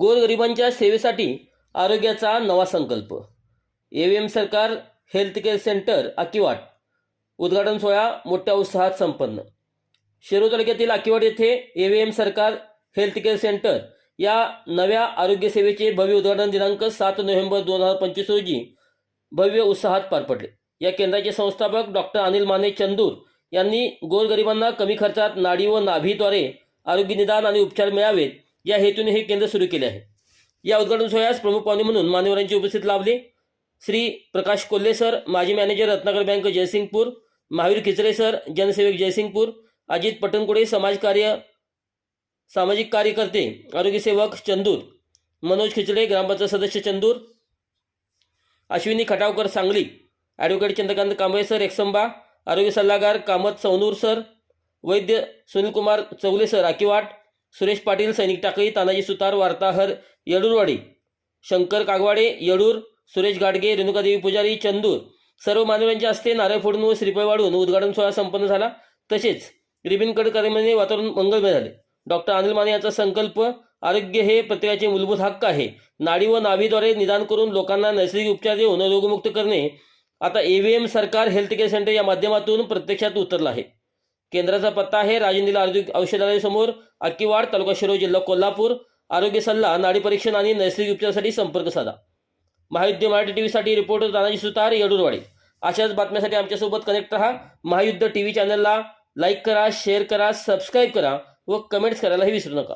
गोरगरिबांच्या सेवेसाठी आरोग्याचा नवा संकल्प. A M Sarkar health care centre Akiwat. उद्घाटन सोहळा मोठ्या उत्साहात संपन्न. शिरो तालुक्यातील आकिवाट येथे A M Sarkar health care centre या नव्या आरोग्य सेवेचे भव्य उद्घाटन दिनांक सात नोव्हेंबर दोन हजार पंचवीस रोजी भव्य उत्साहात पार पडले. या केंद्राचे संस्थापक डॉक्टर अनिल माने चंदूर यांनी गोरगरिबांना कमी खर्चात नाडी व नाभीद्वारे आरोग्य निदान आणि उपचार मिळावेत या हेतूने हे केंद्र सुरू केले आहे. या उद्घाटन सोहळ्यास प्रमुख पाहुणे म्हणून मान्यवरांची उपस्थित लाभले. श्री प्रकाश कोल्हे सर माजी manager Ratnakar bank Jaysingpur Mahavir Khichre sir जनसेवक जयसिंगपूर अजित पटणकुडे समाजकार्य सामाजिक कार्यकर्ते आरोग्यसेवक चंदूर मनोज खिचडे ग्रामपंचायत सदस्य चंदूर अश्विनी खटावकर सांगली ॲडव्होकेट चंद्रकांत कांबळे सर एकसंबा आरोग्य सल्लागार कामत सौनूर सर वैद्य सुनीलकुमार चौले सर आकिवाट सुरेश पाटील सैनिक टाकळी तानाजी सुतार वार्ताहर येडूरवाडी शंकर कागवाडे येडूर सुरेश गाडगे रेणुकादेवी पुजारी चंदूर. सर्व मानवांच्या हस्ते नारळ फोडून व श्रीफळ वाढून उद्घाटन सोहळा संपन्न झाला. तसेच रिबिन कट कार्यक्रमाने वातावरण मंगलमय झाले डॉक्टर अनिल माने यांचा संकल्प आरोग्य हे प्रत्येकाचे मूलभूत हक्क आहे. नाडी व नाभीद्वारे निदान करून लोकांना नैसर्गिक उपचार देऊन रोगमुक्त करणे. आता A V M Sarkar health care centre या माध्यमातून प्रत्यक्षात उतरलं आहे. केंद्राचा पत्ता आहे राजेंद्र आरोग्य औषधालयासमोर अक्कीवाड तालुका शिरो जिल्हा कोल्हापूर. आरोग्य सल्ला नाडी परीक्षण आणि नैसर्गिक उपचारासाठी संपर्क साधा. महायुद्ध मराठी टीव्हीसाठी रिपोर्टर तानाजी सुतार येडूरवाडी. अशाच बातम्यासाठी आमच्यासोबत कनेक्ट राहा. महायुद्ध टी व्ही चॅनलला लाईक करा शेअर करा सबस्क्राईब करा व कमेंट्स करायलाही विसरू नका.